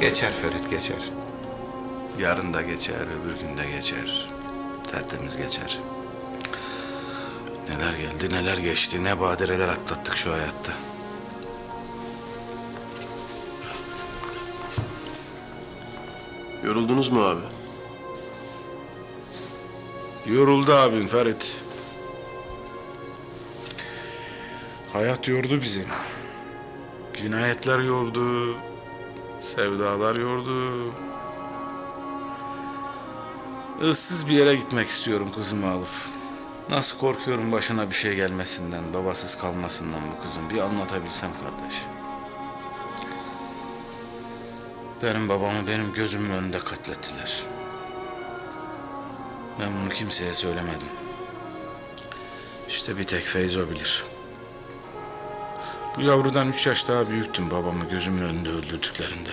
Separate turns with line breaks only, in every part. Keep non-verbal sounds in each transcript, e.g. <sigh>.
Geçer Ferit geçer. Yarın da geçer, öbür gün de geçer. Tertemiz geçer. Neler geldi, neler geçti, ne badireler atlattık şu hayatta.
Yoruldunuz mu abi?
Yoruldu abim Ferit. Hayat yordu bizi. Cinayetler yordu. Sevdalar yordu. Issız bir yere gitmek istiyorum kızımı alıp. Nasıl korkuyorum başına bir şey gelmesinden, babasız kalmasından bu kızın. Bir anlatabilsem kardeş. Benim babamı benim gözümün önünde katlettiler. Ben bunu kimseye söylemedim. İşte bir tek Feyzo bilir. Bu yavrudan üç yaş daha büyüktüm babamı gözümün önünde öldürdüklerinde.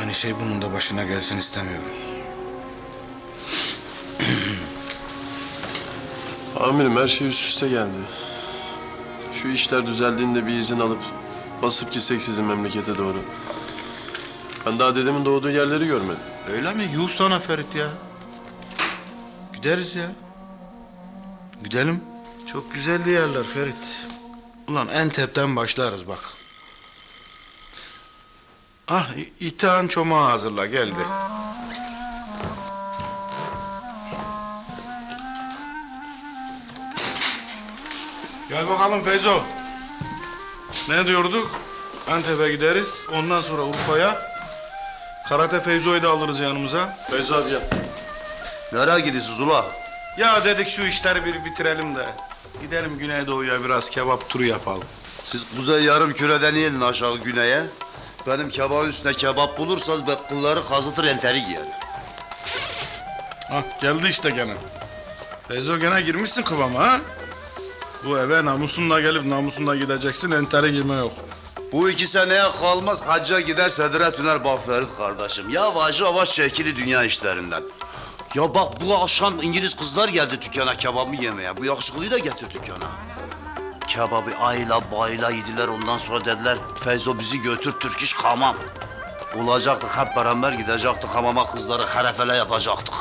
Aynı şey bunun da başına gelsin istemiyorum. <clears throat>
Amirim her şey üst üste geldi. Şu işler düzeldiğinde bir izin alıp basıp gitsek sizin memlekete doğru. Ben daha dedemin doğduğu yerleri görmedim.
Öyle mi? Yuh sana Ferit ya. Gideriz ya. Gidelim. Çok güzeldi yerler Ferit. Ulan Entep'ten başlarız bak. Ah, İtihan çomağı hazırla geldi. Gel bakalım Feyzo. Ne diyorduk? Antep'e gideriz. Ondan sonra Urfa'ya. Karate Feyzo'yu da alırız yanımıza.
Feyzo abi gel.
Nereye gidiyorsunuz ula?
Ya dedik şu işleri bir bitirelim de. Gidelim Güneydoğu'ya biraz kebap turu yapalım.
Siz kuzey yarım küreden inin aşağı güneye. Benim kebabın üstüne kebap bulursanız ben kılları kazıtır enteri giyer.
Hah geldi işte gene. Feyzo gene girmişsin kıvama ha? Bu eve namusunla gelip namusunla gideceksin entere girme yok.
Bu iki seneye kalmaz hacca gider Sedire Tüner Bafferit kardeşim. Yavaş yavaş çekili dünya işlerinden. Ya bak bu akşam İngiliz kızlar geldi dükkana kebabı yemeye. Bu yakışıklıyı da getir dükkana. Kebabı ayla bayla yediler ondan sonra dediler Feyzo bizi götür Türk iş hamam. Olacaktık hep beraber gidecektik hamama kızları harefele yapacaktık.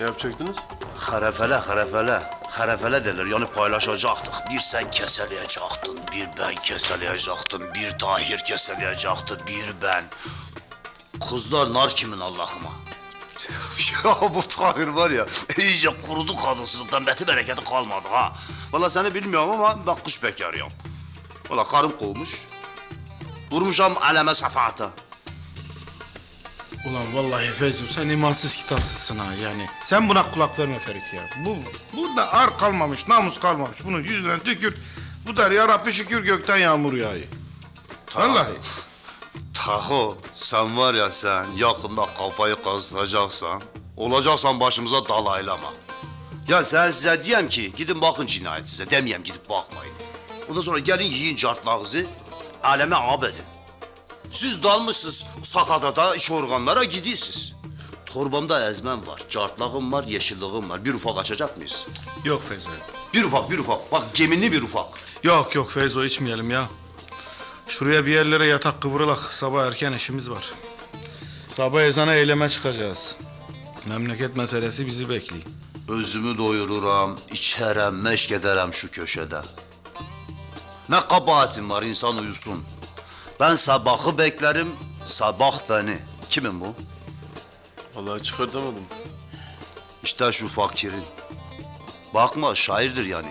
Ne yapacaktınız?
Harefele, harefele. Harefele derler yani paylaşacaktık. Bir sen keseleyecektin, bir ben keseleyecektim, bir Tahir keseleyecekti, bir ben. Kızlar nar kimin Allah'ıma? <laughs> ya bu Tahir var ya, iyice kurudu kadınsızlıktan beti bereketi kalmadı ha. Vallahi seni bilmiyorum ama ben kış bekarıyım. Valla karım kovmuş. Vurmuşam aleme safahata.
Ulan vallahi Feyzo sen imansız kitapsızsın ha yani. Sen buna kulak verme Ferit ya. Bu burada ar kalmamış, namus kalmamış. Bunun yüzüne tükür. Bu der ya Rabbi şükür gökten yağmur yağıyor. Vallahi.
Taho sen var ya sen yakında kafayı kazıtacaksan olacaksan başımıza dalaylama. Ya sen size diyeyim ki gidin bakın cinayet size demeyeyim gidip bakmayın. Ondan sonra gelin yiyin cartlağınızı aleme abedin. Siz dalmışsınız sakatata iş organlara gidiyorsunuz. Torbamda ezmem var, cartlağım var, yeşilliğim var. Bir ufak açacak mıyız?
Yok Feyzo.
Bir ufak, bir ufak. Bak geminli bir ufak.
Yok yok Feyzo içmeyelim ya. Şuraya bir yerlere yatak kıvrılak. Sabah erken işimiz var. Sabah ezana eyleme çıkacağız. Memleket meselesi bizi bekliyor.
Özümü doyururam, içerem, meşk ederem şu köşede. Ne kabahatim var insan uyusun. Ben sabahı beklerim, sabah beni. Kimin bu?
Vallahi çıkartamadım.
İşte şu fakirin. Bakma şairdir yani.